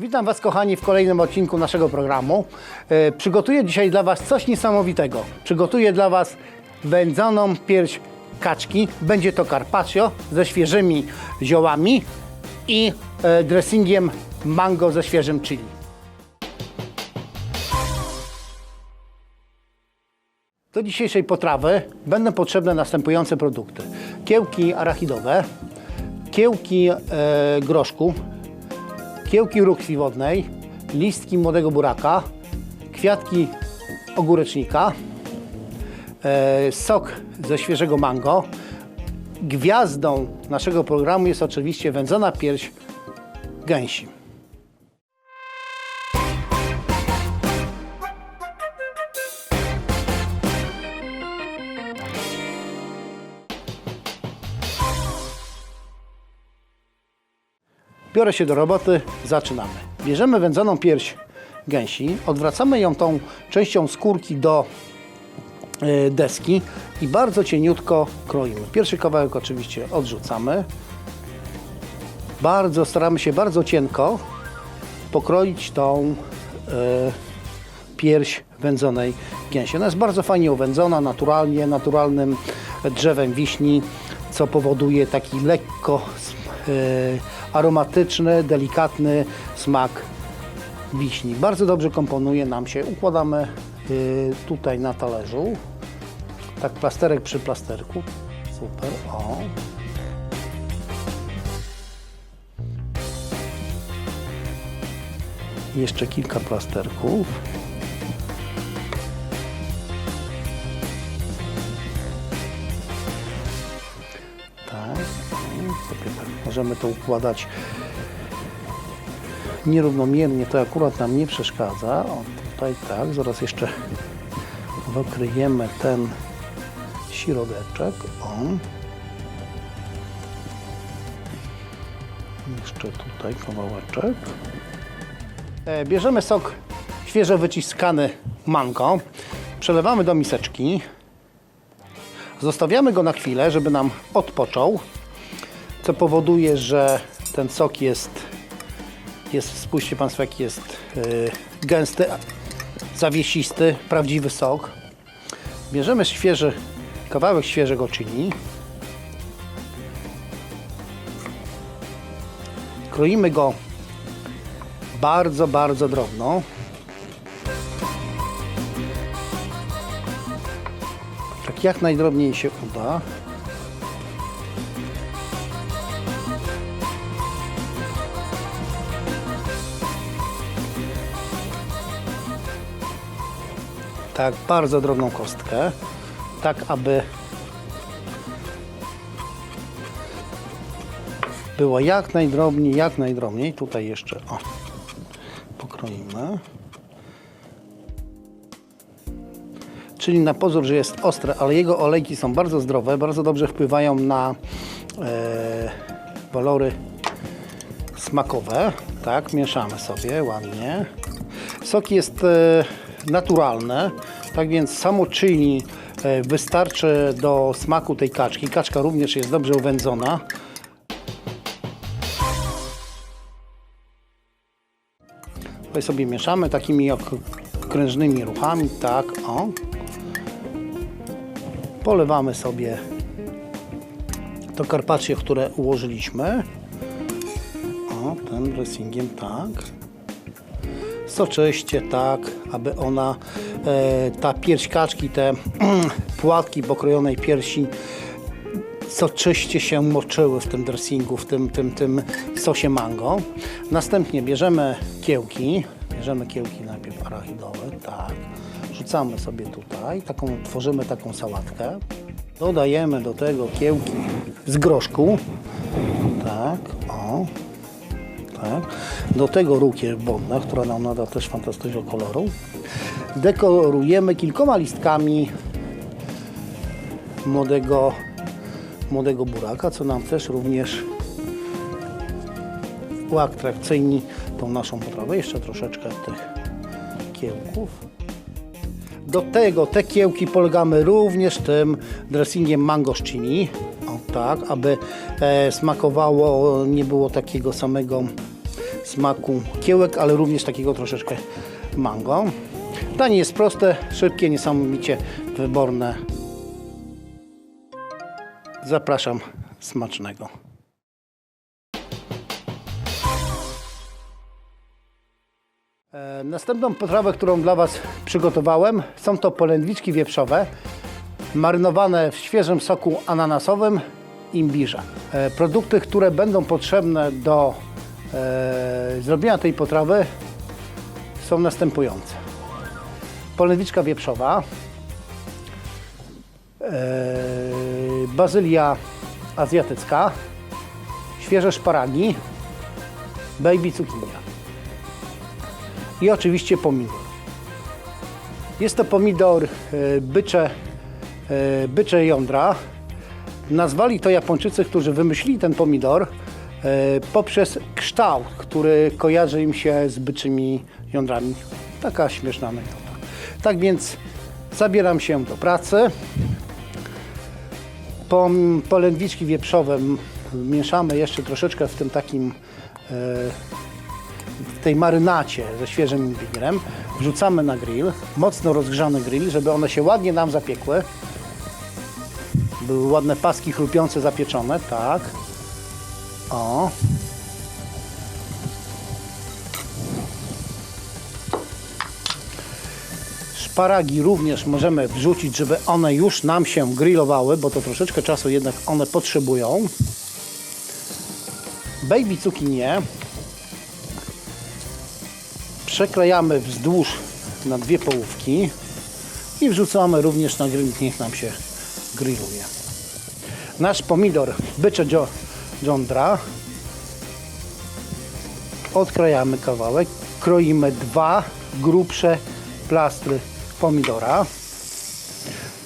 Witam Was, kochani, w kolejnym odcinku naszego programu. E, Przygotuję dzisiaj dla Was coś niesamowitego. Przygotuję dla Was wędzoną pierś kaczki. Będzie to carpaccio ze świeżymi ziołami i e, dressingiem mango ze świeżym chili. Do dzisiejszej potrawy będą potrzebne następujące produkty. Kiełki arachidowe, kiełki e, groszku, kiełki rukwi wodnej, listki młodego buraka, kwiatki ogórecznika, e, sok ze świeżego mango. Gwiazdą naszego programu jest oczywiście wędzona pierś gęsi. Biorę się do roboty, zaczynamy. Bierzemy wędzoną pierś gęsi, odwracamy ją tą częścią skórki do e, deski i bardzo cieniutko kroimy. Pierwszy kawałek oczywiście odrzucamy. Bardzo staramy się bardzo cienko pokroić tą e, pierś wędzonej gęsi. Ona jest bardzo fajnie uwędzona, naturalnie, naturalnym drzewem wiśni, co powoduje taki lekko aromatyczny, delikatny smak wiśni. Bardzo dobrze komponuje nam się. Układamy e, tutaj na talerzu. Tak plasterek przy plasterku. Super. O. Jeszcze kilka plasterków. Możemy to układać nierównomiernie, to akurat nam nie przeszkadza. O, tutaj tak, zaraz jeszcze wykryjemy ten środeczek. O. Jeszcze tutaj kawałeczek. E, Bierzemy sok świeżo wyciskany mango, przelewamy do miseczki, zostawiamy go na chwilę, żeby nam odpoczął, co powoduje, że ten sok jest, jest spójrzcie Państwo jaki jest yy, gęsty, zawiesisty, prawdziwy sok. Bierzemy świeży, kawałek świeżego chili, kroimy go bardzo, bardzo drobno. Tak jak najdrobniej się uda. Tak, bardzo drobną kostkę, tak aby było jak najdrobniej, jak najdrobniej. Tutaj jeszcze o, pokroimy. Czyli na pozór, że jest ostre, ale jego olejki są bardzo zdrowe, bardzo dobrze wpływają na e, walory smakowe. Tak, mieszamy sobie ładnie. Sok jest e, naturalny, tak więc samo e, wystarczy do smaku tej kaczki. Kaczka również jest dobrze uwędzona. Tutaj sobie mieszamy takimi okrężnymi ruchami, tak, o. Polewamy sobie to carpaccio, które ułożyliśmy. O, tym dressingiem, tak. Soczyście, tak, aby ona, e, ta pierś kaczki, te płatki pokrojonej piersi soczyście się moczyły w tym dressingu, w tym, tym, tym sosie mango. Następnie bierzemy kiełki, bierzemy kiełki najpierw arachidowe, tak. Rzucamy sobie tutaj, taką, tworzymy taką sałatkę. Dodajemy do tego kiełki z groszku, tak, o, tak. Do tego rukię wodna, która nam nada też fantastycznego koloru. Dekorujemy kilkoma listkami młodego młodego buraka, co nam też również uatrakcyjni tą naszą potrawę. Jeszcze troszeczkę tych kiełków. Do tego te kiełki polegamy również tym dressingiem mango z chili. O tak, aby e, smakowało, nie było takiego samego smaku kiełek, ale również takiego troszeczkę mango. Danie jest proste, szybkie, niesamowicie wyborne. Zapraszam smacznego. E, Następną potrawę, którą dla Was przygotowałem, są to polędwiczki wieprzowe, marynowane w świeżym soku ananasowym imbirze. E, Produkty, które będą potrzebne do e, zrobienia tej potrawy są następujące. Polędwiczka wieprzowa, e, bazylia azjatycka, świeże szparagi, baby cukinia i oczywiście pomidor. Jest to pomidor e, bycze, bycze jądra. Nazwali to Japończycy, którzy wymyślili ten pomidor poprzez kształt, który kojarzy im się z byczymi jądrami. Taka śmieszna anegdota. Tak więc zabieram się do pracy. Pom- Polędwiczki wieprzowe mieszamy jeszcze troszeczkę w tym takim w tej marynacie ze świeżym imbirem. Wrzucamy na grill, mocno rozgrzany grill, żeby one się ładnie nam zapiekły. Były ładne paski chrupiące, zapieczone, tak. O. Szparagi również możemy wrzucić, żeby one już nam się grillowały, bo to troszeczkę czasu jednak one potrzebują. Baby cukinie przeklejamy wzdłuż na dwie połówki i wrzucamy również na grill, niech nam się grilluje. Nasz pomidor bycze jądra odkrajamy kawałek, kroimy dwa grubsze plastry pomidora.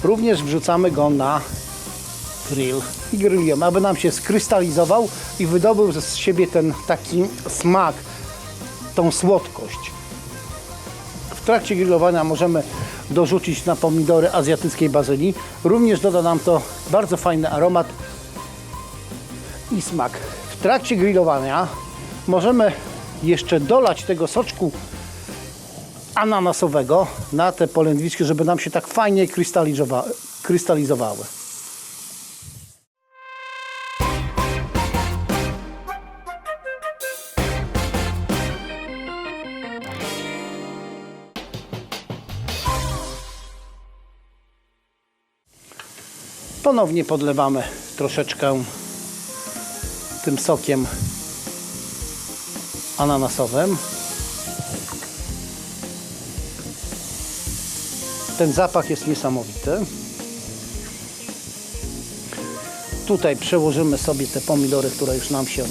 Również wrzucamy go na grill i grillujemy, aby nam się skrystalizował i wydobył z siebie ten taki smak, tą słodkość. W trakcie grillowania możemy dorzucić na pomidory azjatyckiej bazylii. Również doda nam to bardzo fajny aromat i smak. W trakcie grillowania możemy jeszcze dolać tego soczku ananasowego na te polędwiczki, żeby nam się tak fajnie krystalizowa- krystalizowały. Ponownie podlewamy troszeczkę tym sokiem ananasowym. Ten zapach jest niesamowity. Tutaj przełożymy sobie te pomidory, które już nam się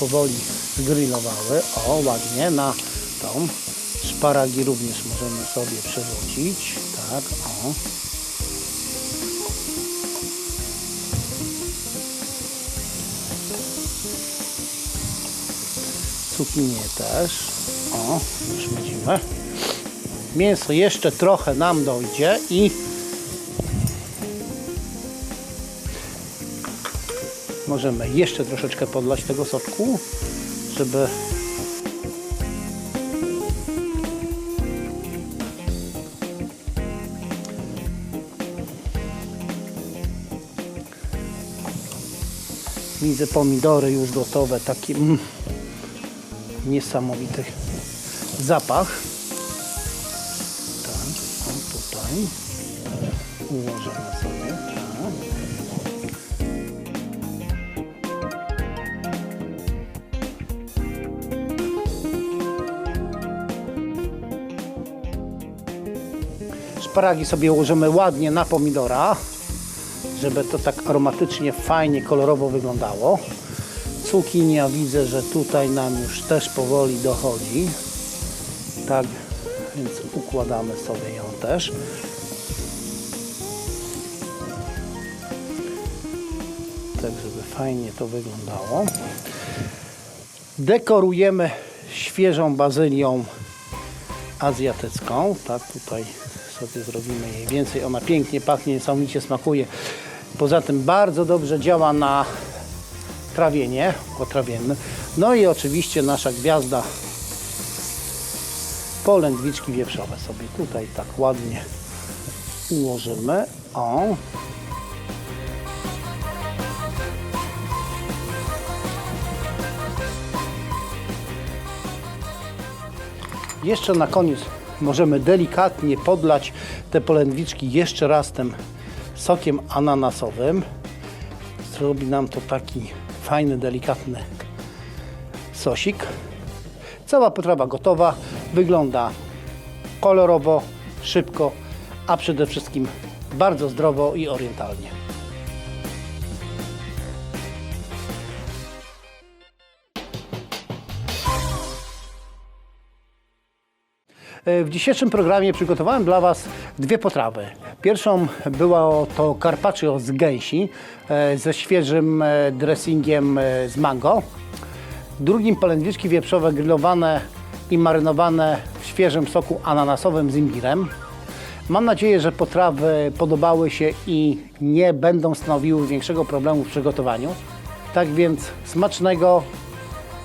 powoli zgrillowały. O, ładnie, na tą. Szparagi również możemy sobie przerzucić. Tak, o. Też. O, już widzimy. Mięso jeszcze trochę nam dojdzie i możemy jeszcze troszeczkę podlać tego soku, żeby widzę pomidory już gotowe, taki mm, niesamowity zapach. Tak, o tutaj. Ułożymy sobie, tak. Szparagi sobie ułożymy ładnie na pomidora, żeby to tak aromatycznie, fajnie, kolorowo wyglądało. Cukinia widzę, że tutaj nam już też powoli dochodzi. Tak, więc układamy sobie ją też. Tak, żeby fajnie to wyglądało. Dekorujemy świeżą bazylią azjatycką. Tak, tutaj sobie zrobimy jej więcej. Ona pięknie pachnie, niesamowicie smakuje. Poza tym bardzo dobrze działa na trawienie, potrawienny. No i oczywiście nasza gwiazda polędwiczki wieprzowe sobie tutaj tak ładnie ułożymy. O. Jeszcze na koniec możemy delikatnie podlać te polędwiczki jeszcze raz tym sokiem ananasowym. Zrobi nam to taki fajny, delikatny sosik. Cała potrawa gotowa. Wygląda kolorowo, szybko, a przede wszystkim bardzo zdrowo i orientalnie. W dzisiejszym programie przygotowałem dla Was dwie potrawy. Pierwszą była to carpaccio z gęsi e, ze świeżym e, dressingiem e, z mango. Drugim polędwiczki wieprzowe grillowane i marynowane w świeżym soku ananasowym z imbirem. Mam nadzieję, że potrawy podobały się i nie będą stanowiły większego problemu w przygotowaniu. Tak więc smacznego,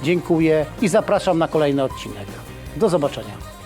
dziękuję i zapraszam na kolejny odcinek. Do zobaczenia.